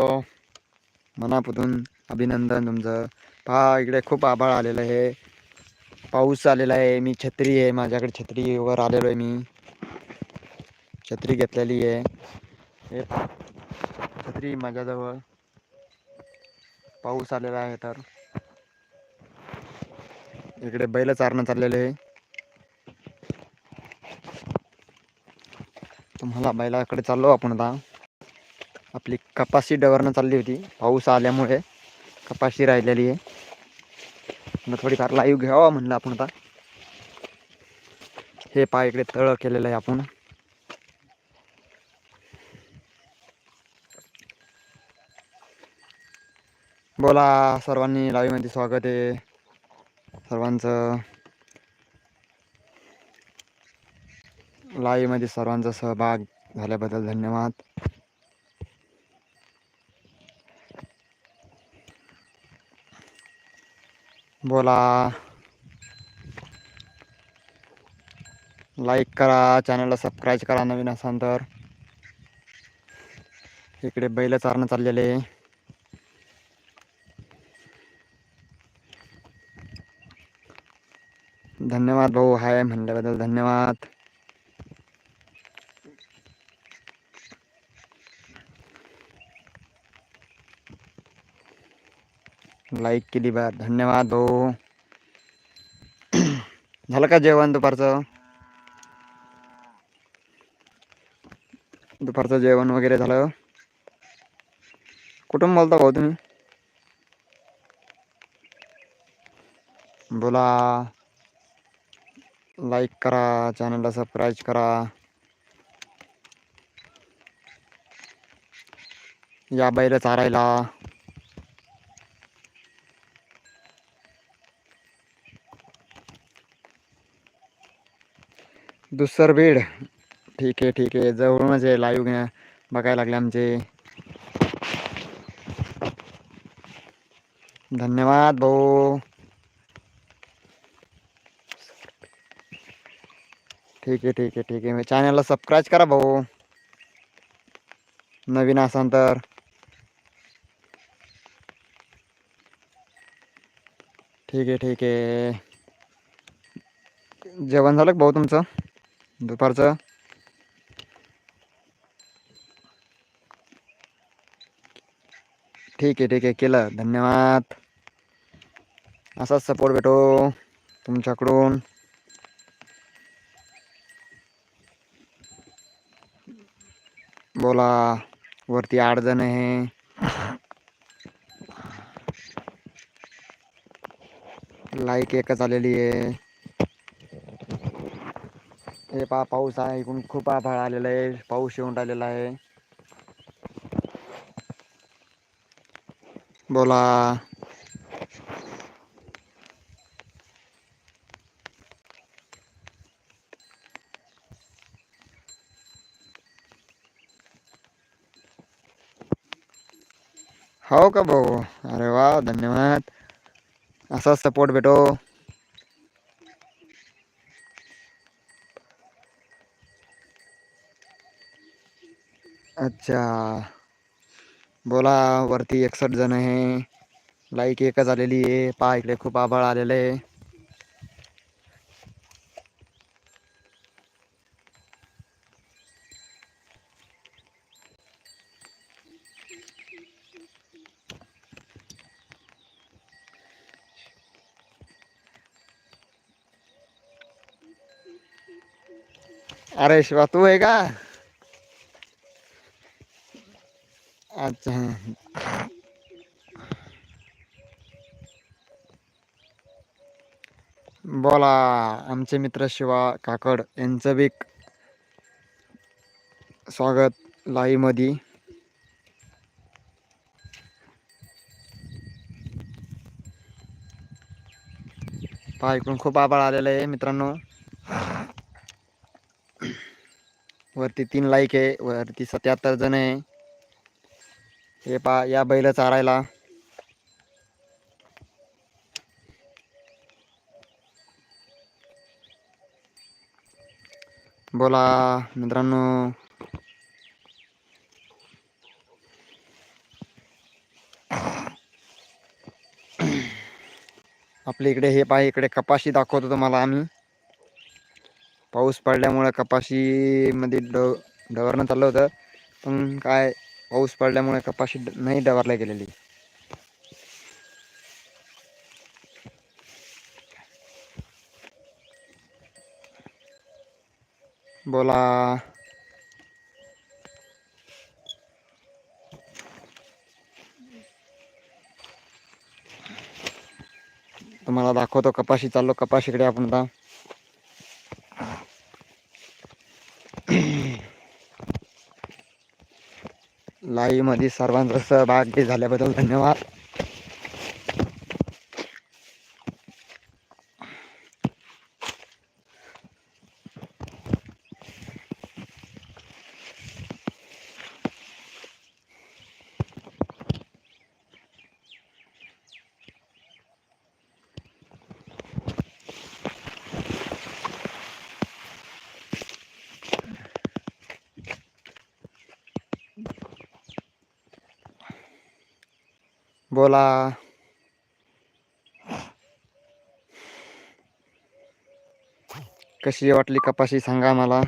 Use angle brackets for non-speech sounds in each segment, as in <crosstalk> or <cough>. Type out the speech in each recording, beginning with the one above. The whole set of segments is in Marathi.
हो. मनापासून अभिनंदन तुमचं. पहा इकडे खूप आभाळ आलेलं आहे. पाऊस आलेला आहे. मी छत्री आहे. माझ्याकडे छत्रीवर आलेलो आहे मी. छत्री घेतलेली आहे. छत्री माझ्याजवळ. पाऊस आलेला आहे तर. इकडे बैल चारणं चाललेलं आहे. तुम्हाला बैलाकडे चाललो आपण आता. आपली कपाशी डवरनं चालली होती. पाऊस आल्यामुळे कपाशी राहिलेली आहे. मग थोडीफार लाईव्ह घ्यावा म्हणलं आपण आता. हे पा इकडे तळ केलेलं आहे आपण. बोला सर्वांनी लाईव्हमध्ये स्वागत आहे. सर्वांचं लाईव्हमध्ये सर्वांचा सहभाग झाल्याबद्दल धन्यवाद. बोला. लाईक करा चॅनलला सबस्क्राईब करा नवीन असाल तर. इकडे बैल चारणं चाललेले. धन्यवाद भाऊ हाय म्हणल्याबद्दल धन्यवाद. लाईक केली बा. धन्यवाद भाऊ. झालं का जेवण दुपारचं? दुपारचं जेवण वगैरे झालं. कुठून बोलता भाऊ तुम्ही? बोला. लाईक करा चॅनलला सबस्क्राईब करा. या बैल चारायला. दुसर बीड. ठीक आहे ठीक आहे. जवळूनच आहे लाईव्ह घ्या. बघायला लागले आमचे. धन्यवाद भाऊ. ठीक आहे ठीक आहे ठीक आहे. चॅनलला सबस्क्राईब करा भाऊ. नवीन असाल तर. ठीक आहे ठीक आहे. जेवण झालं भाऊ तुमचं? दुपारचं? ठीक आहे ठीक आहे. केलं. धन्यवाद. असाच सपोर्ट भेटो तुमच्याकडून. बोला. वरती आठ जण आहे. लाईक एकच आलेली आहे. हे पा पाऊस आहे इकडून खूप आभाळ आलेला आहे पाऊस येऊन राहिलेला आहे. बोला. हो का भाऊ? अरे वा धन्यवाद. असाच सपोर्ट भेटो. अच्छा. बोला वरती एकसठ जण आहे. लाईक एकच आलेली आहे. पहा इकडे खूप आभाळ आलेलं आहे. अरे शिवा तू आहे का? अच्छा बोला आमचे मित्र शिवा काकड यांचं बी स्वागत लाईमध्ये पहा इकडून खूप आभाळ आलेलं आहे मित्रांनो. वरती तीन लाईक आहे वरती सत्याहत्तर जण आहे. हे पा या बैल चारायला. बोला मित्रांनो. आपल्या इकडे हे पाहि इकडे कपाशी दाखवतो तुम्हाला आम्ही. पाऊस पडल्यामुळं कपाशीमध्ये ड डवरणं चाललं होतं. पण काय पाऊस पडल्यामुळे कपाशी नाही डवरला गेलेली. बोला. तुम्हाला दाखवतो कपाशी चाललो कपाशीकडे आपण आता. लाईव्हमध्ये सर्वांचा सहभागी झाल्याबद्दल धन्यवाद. बोला. कशी वाटली कपाशी? सांगा मला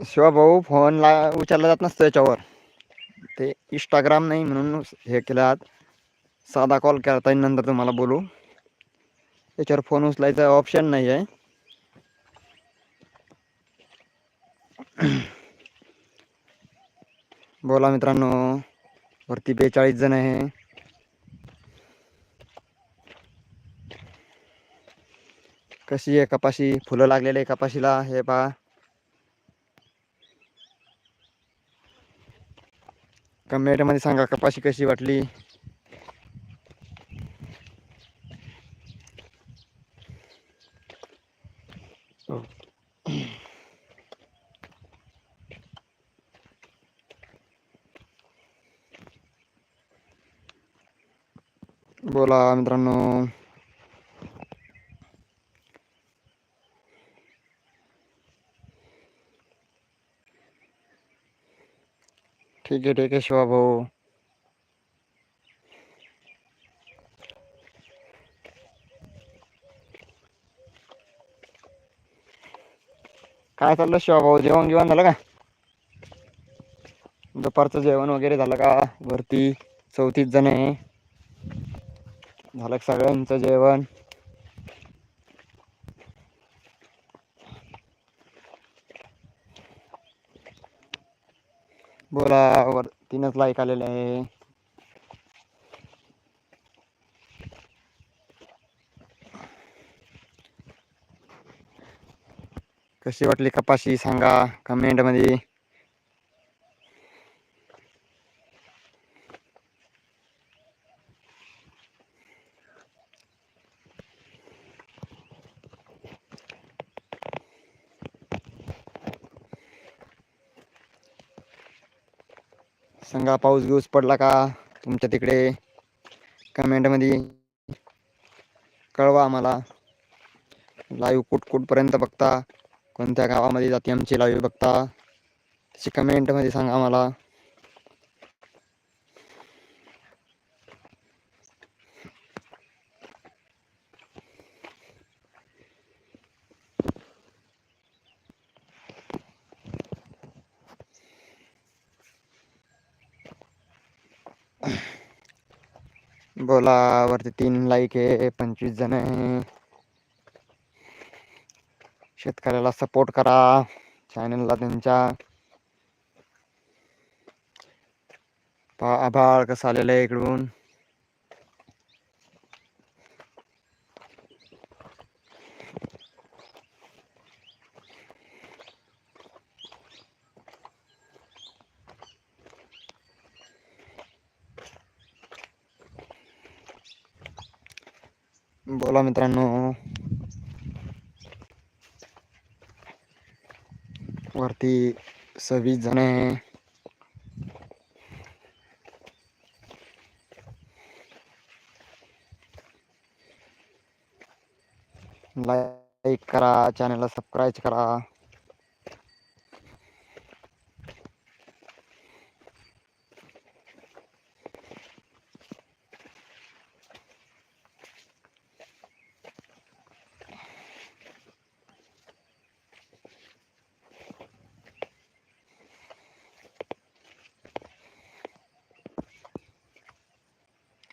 शिवाभाऊ फोनला उचलला जात नसतो याच्यावर. ते इंस्टाग्राम नाही म्हणून हे केलं साधा कॉल करता येईल नंतर तुम्हाला बोलू. याच्यावर फोन उचलायचा ऑप्शन नाही आहे बोला मित्रांनो वरती बेचाळीस जण आहे. कशी आहे कपाशी? फुलं लागलेले आहे कपाशीला हे पहा. कमेंटमध्ये सांगा कपाशी कशी वाटली? बोला मित्रांनो ठीक आहे ठीक आहे शिवा भाऊ. काय चाललं शिवा भाऊ? जेवण जेवण झालं का? दुपारचं जेवण वगैरे झालं का? वरती चौतीस जण आहे. झालं सगळ्यांचं जेवण? बोला वर तीनच लाईक आलेले आहे. कशी वाटली कपाशी सांगा कमेंट सांगा पाऊस बिऊस पडला का? तुमच्या तिकडे कमेंटमध्ये कळवा आम्हाला. लाईव्ह कुठ कुठपर्यंत बघता. कोणत्या गावामध्ये जाते आमची लाईव्ह बघता. त्याची कमेंटमध्ये सांगा आम्हाला. बोला वरती तीन लाईक आहे पंचवीस जण आहे. शेतकऱ्याला सपोर्ट करा चॅनलला त्यांच्या. आभाळ कसं आलेलं आहे इकडून. बोला मित्रों वरती सव्वीस जण लाइक करा चैनल सब्सक्राइब करा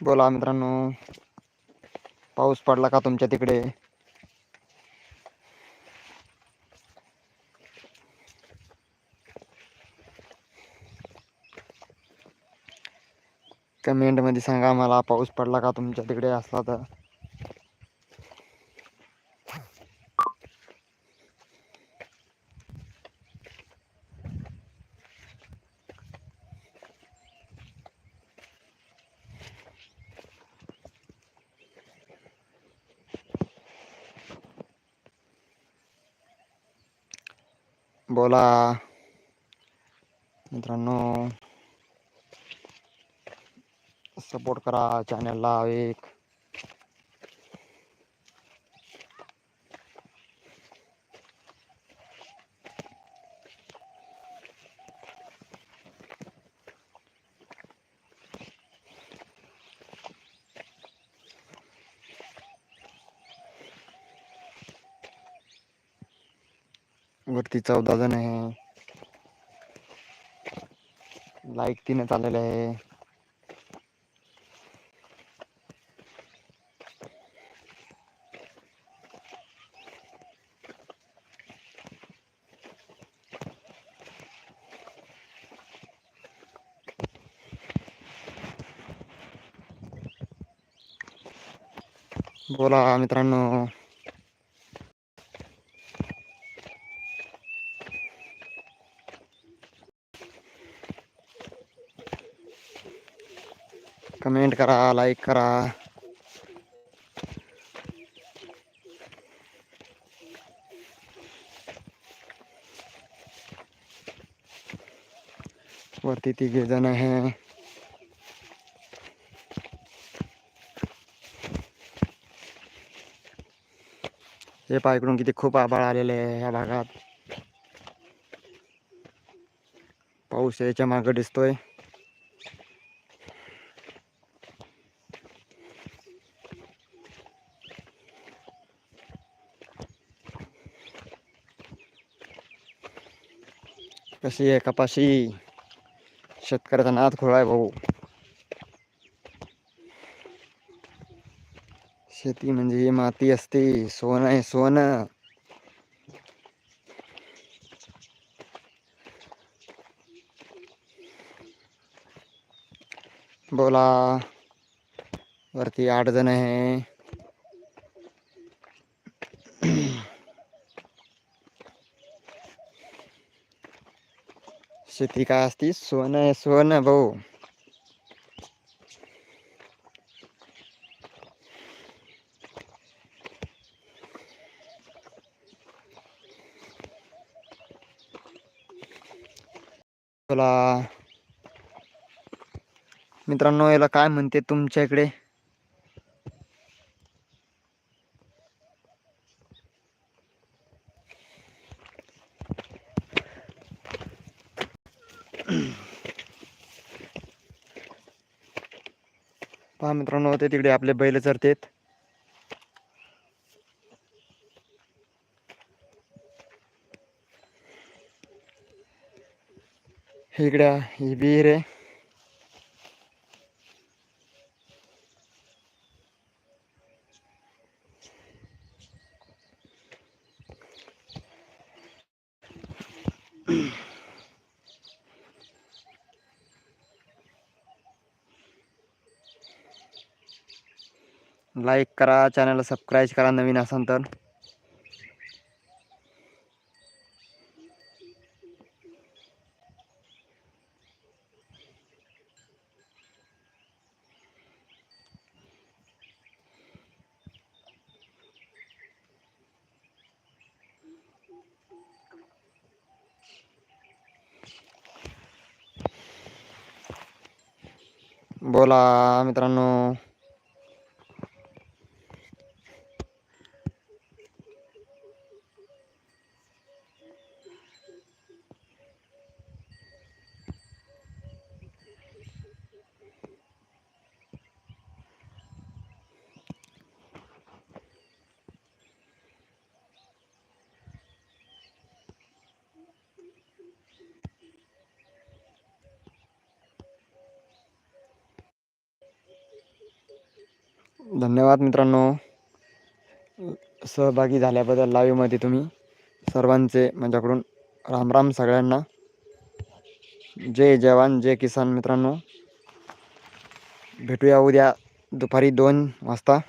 बोला मित्रांनो. पाऊस पडला का तुमच्या तिकडे? कमेंटमध्ये सांगा मला पाऊस पडला का तुमच्या तिकडे असला तर. बोला. मित्रांनो सपोर्ट करा चॅनलला एक. वरती चौदा जण आहे. लाईक तीनच आलेले आहे. बोला मित्रांनो. करा लाईक करा. वरती तिघे जण आहे हे पायकडून किती खूप आभाळ आलेले आहे या भागात. पाऊस याच्या मागं दिसतोय. कशी आहे, कपाशी? शेतकऱ्याचा नाद खोळा आहे भाऊ. शेती म्हणजे ही माती असते, सोनं आहे सोनं. बोला. वरती आठ जण आहे. शेती काय असती? सोनं आहे सोनं भाऊ. मित्रांनो याला काय म्हणते तुमच्या इकडे <clears throat> पहा मित्रांनो ते तिकडे आपले बैल चरतेत हे इकडे ही विहीर आहे. <clears throat> लाईक करा चॅनलला सबस्क्राईब करा नवीन असाल तर. बोला मित्रांनो. धन्यवाद मित्रांनो. सहभागी झाल्याबद्दल लाईव्हमध्ये तुम्ही सर्वांचे माझ्याकडून रामराम सगळ्यांना. जय जवान जय किसान मित्रांनो. भेटूया उद्या दुपारी दोन वाजता.